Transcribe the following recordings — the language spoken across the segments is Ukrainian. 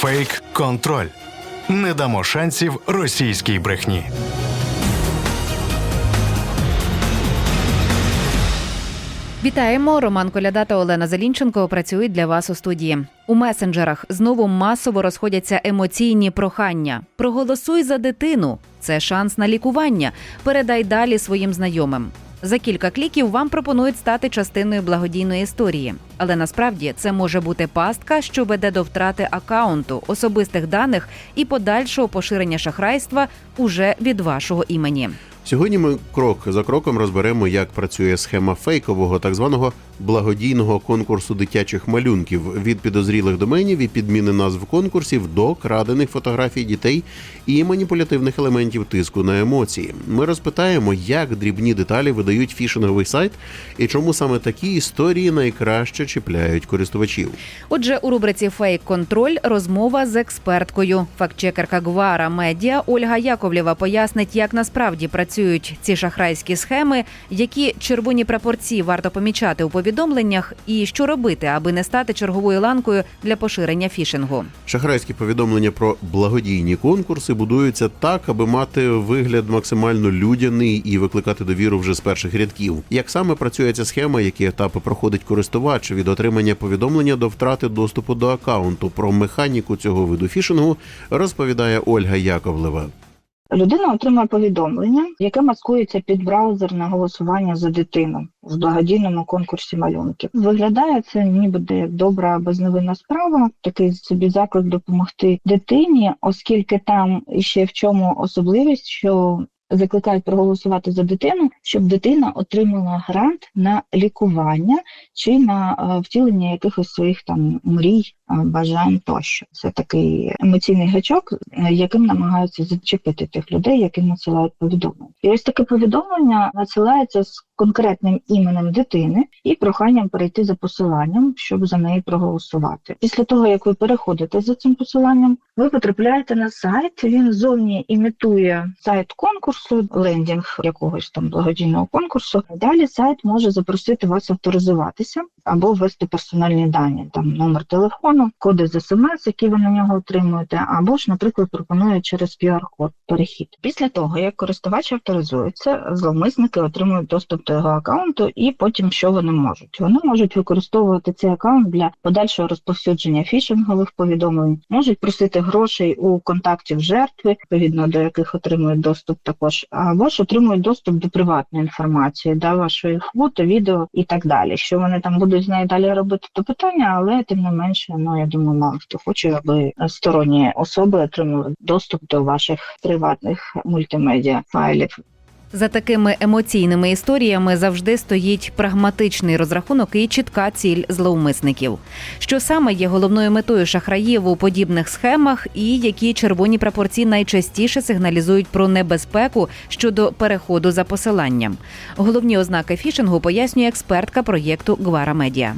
Фейк контроль. Не дамо шансів російській брехні. Вітаємо! Роман Коляда та Олена Залінченко працюють для вас у студії. У месенджерах знову масово розходяться емоційні прохання. Проголосуй за дитину. Це шанс на лікування. Передай далі своїм знайомим. За кілька кліків вам пропонують стати частиною благодійної історії, але насправді це може бути пастка, що веде до втрати акаунту, особистих даних і подальшого поширення шахрайства уже від вашого імені. Сьогодні ми крок за кроком розберемо, як працює схема фейкового так званого благодійного конкурсу дитячих малюнків від підозрілих доменів і підміни назв конкурсів до крадених фотографій дітей і маніпулятивних елементів тиску на емоції. Ми розпитаємо, як дрібні деталі видають фішинговий сайт і чому саме такі історії найкраще чіпляють користувачів. Отже, у рубриці Фейк контроль розмова з експерткою. Фактчекерка Гвара Медіа Ольга Яковлєва пояснить, як насправді працюють ці шахрайські схеми, які червоні прапорці варто помічати у повідомленнях, і що робити, аби не стати черговою ланкою для поширення фішингу. Шахрайські повідомлення про благодійні конкурси будуються так, аби мати вигляд максимально людяний і викликати довіру вже з перших рядків. Як саме працює ця схема, які етапи проходить користувач від отримання повідомлення до втрати доступу до акаунту? Про механіку цього виду фішингу розповідає Ольга Яковлева. Людина отримує повідомлення, яке маскується під браузерне голосування за дитину в благодійному конкурсі малюнків. Виглядає це ніби як добра безневинна справа, такий собі заклик допомогти дитині, оскільки там іще в чому особливість, що закликають проголосувати за дитину, щоб дитина отримала грант на лікування чи на е, втілення якихось своїх там мрій, е, бажань тощо. Це такий емоційний гачок, е, яким намагаються зачепити тих людей, яким надсилають повідомлення. І ось таке повідомлення надсилається з конкретним іменем дитини і проханням перейти за посиланням, щоб за неї проголосувати. Після того, як ви переходите за цим посиланням, ви потрапляєте на сайт. Він зовні імітує сайт конкурсу, лендінг якогось там благодійного конкурсу. Далі сайт може запросити вас авторизуватися або ввести персональні дані, там номер телефону, коди з смс, які ви на нього отримуєте, або ж, наприклад, пропонує через QR-код перехід. Після того, як користувач авторизується, зловмисники отримують доступ до його аккаунту, і потім що вони можуть? Вони можуть використовувати цей аккаунт для подальшого розповсюдження фішингових повідомлень, можуть просити грошей у контактів жертви, відповідно до яких отримують доступ також, або ж отримують доступ до приватної інформації, да, вашої фото, відео і так далі. Що вони там будуть з нею далі робити, то питання, але тим не менше, ну я думаю, мало хто хоче, аби сторонні особи отримали доступ до ваших приватних мультимедіа файлів. За такими емоційними історіями завжди стоїть прагматичний розрахунок і чітка ціль зловмисників. Що саме є головною метою шахраїв у подібних схемах, і які червоні прапорці найчастіше сигналізують про небезпеку щодо переходу за посиланням. Головні ознаки фішингу пояснює експертка проєкту Гвара Медіа.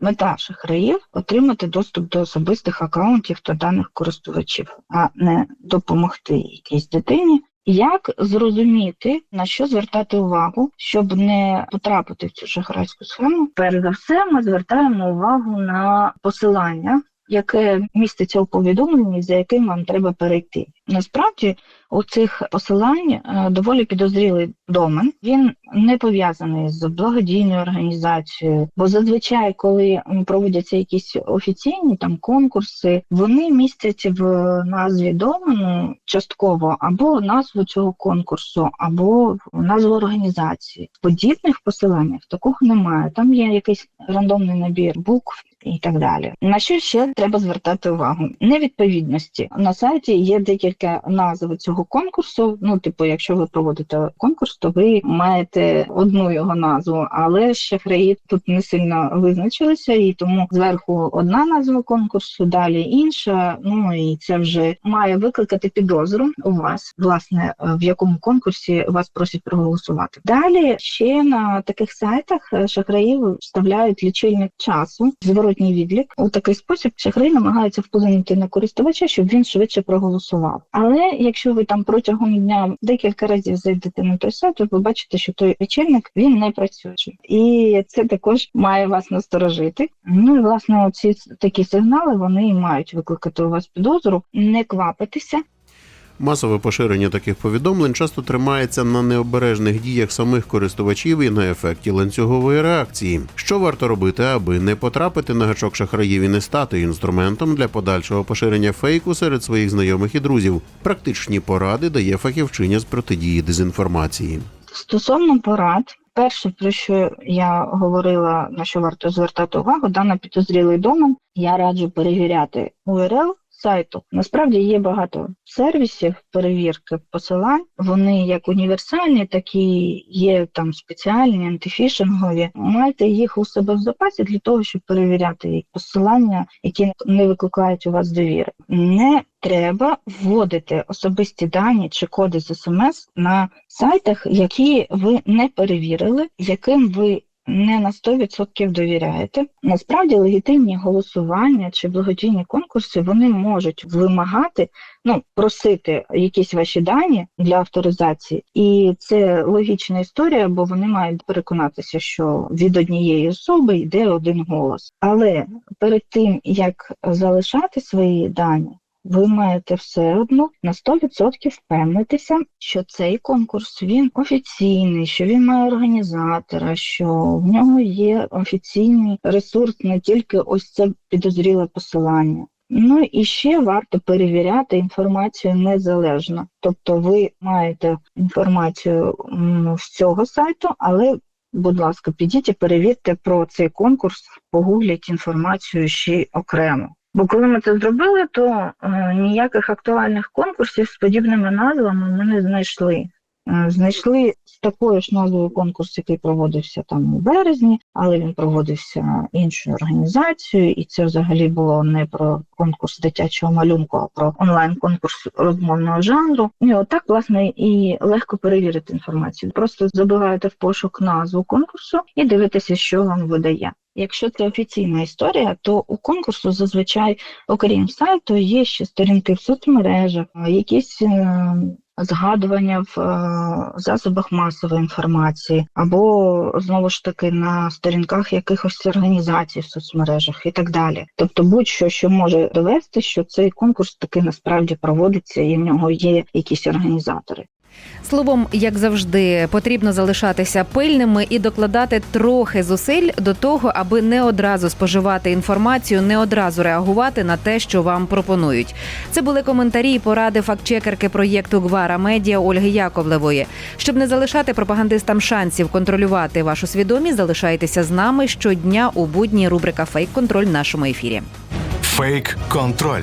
Мета шахраїв отримати доступ до особистих акаунтів та даних користувачів, а не допомогти якійсь дитині. Як зрозуміти на що звертати увагу, щоб не потрапити в цю шахрайську схему? Перш за все, ми звертаємо увагу на посилання, яке міститься у повідомленні, за яким вам треба перейти. Насправді у цих посилань е, доволі підозрілий домен. Він не пов'язаний з благодійною організацією, бо зазвичай, коли проводяться якісь офіційні там конкурси, вони містять в назві домену частково або назву цього конкурсу, або назву організації. В подібних посиланнях такого немає. Там є якийсь рандомний набір букв. І так далі. На що ще треба звертати увагу? Невідповідності на сайті є декілька назв цього конкурсу. Ну, типу, якщо ви проводите конкурс, то ви маєте одну його назву, але шахраї тут не сильно визначилися, і тому зверху одна назва конкурсу, далі інша. Ну і це вже має викликати підозру у вас, власне, в якому конкурсі вас просять проголосувати. Далі ще на таких сайтах е, шахраї вставляють лічильник часу, зворотній відлік. У такий спосіб шахраї намагаються вплинути на користувача, щоб він швидше проголосував. Але якщо ви там протягом дня декілька разів зайдете на той сайт, ви побачите, що той лічильник він не працює. І це також має вас насторожити. Ну і власне, ці такі сигнали вони мають викликати у вас підозру, не квапитися. Масове поширення таких повідомлень часто тримається на необережних діях самих користувачів і на ефекті ланцюгової реакції. Що варто робити, аби не потрапити на гачок шахраїв і не стати інструментом для подальшого поширення фейку серед своїх знайомих і друзів? Практичні поради дає фахівчиня з протидії дезінформації. Стосовно порад, перше, про що я говорила, на що варто звертати увагу, да, на підозрілий домен, я раджу перевіряти URL сайту. Насправді є багато сервісів перевірки посилань. Вони як універсальні, так і є там спеціальні, антифішингові. Майте їх у себе в запасі для того, щоб перевіряти посилання, які не викликають у вас довіри. Не треба вводити особисті дані чи коди з смс на сайтах, які ви не перевірили, яким ви не на 100% довіряєте. Насправді легітимні голосування чи благодійні конкурси вони можуть вимагати, ну просити якісь ваші дані для авторизації, і це логічна історія, бо вони мають переконатися, що від однієї особи йде один голос. Але перед тим як залишати свої дані. Ви маєте все одно на 100% впевнитися, що цей конкурс він офіційний, що він має організатора, що в нього є офіційний ресурс, не тільки ось це підозріле посилання. Ну і ще варто перевіряти інформацію незалежно. Тобто ви маєте інформацію з цього сайту, але, будь ласка, підіть і перевірте про цей конкурс, погугліть інформацію ще окремо. Бо коли ми це зробили, то е, ніяких актуальних конкурсів з подібними назвами ми не знайшли. Е, Знайшли з такою ж назвою конкурс, який проводився там у березні, але він проводився іншою організацією, і це взагалі було не про конкурс дитячого малюнку, а про онлайн-конкурс розмовного жанру. І отак, власне, і легко перевірити інформацію. Просто забиваєте в пошук назву конкурсу і дивитеся, що вам видає. Якщо це офіційна історія, то у конкурсу зазвичай, окрім сайту, є ще сторінки в соцмережах, якісь е, згадування в е, засобах масової інформації, або знову ж таки на сторінках якихось організацій в соцмережах і так далі. Тобто, будь-що, що може довести, що цей конкурс таки насправді проводиться, і в нього є якісь організатори. Словом, як завжди, потрібно залишатися пильними і докладати трохи зусиль до того, аби не одразу споживати інформацію, не одразу реагувати на те, що вам пропонують. Це були коментарі і поради фактчекерки проєкту Гвара Медіа Ольги Яковлевої. Щоб не залишати пропагандистам шансів контролювати вашу свідомість, залишайтеся з нами щодня у будні рубрика Фейк контроль в нашому ефірі. Фейк контроль.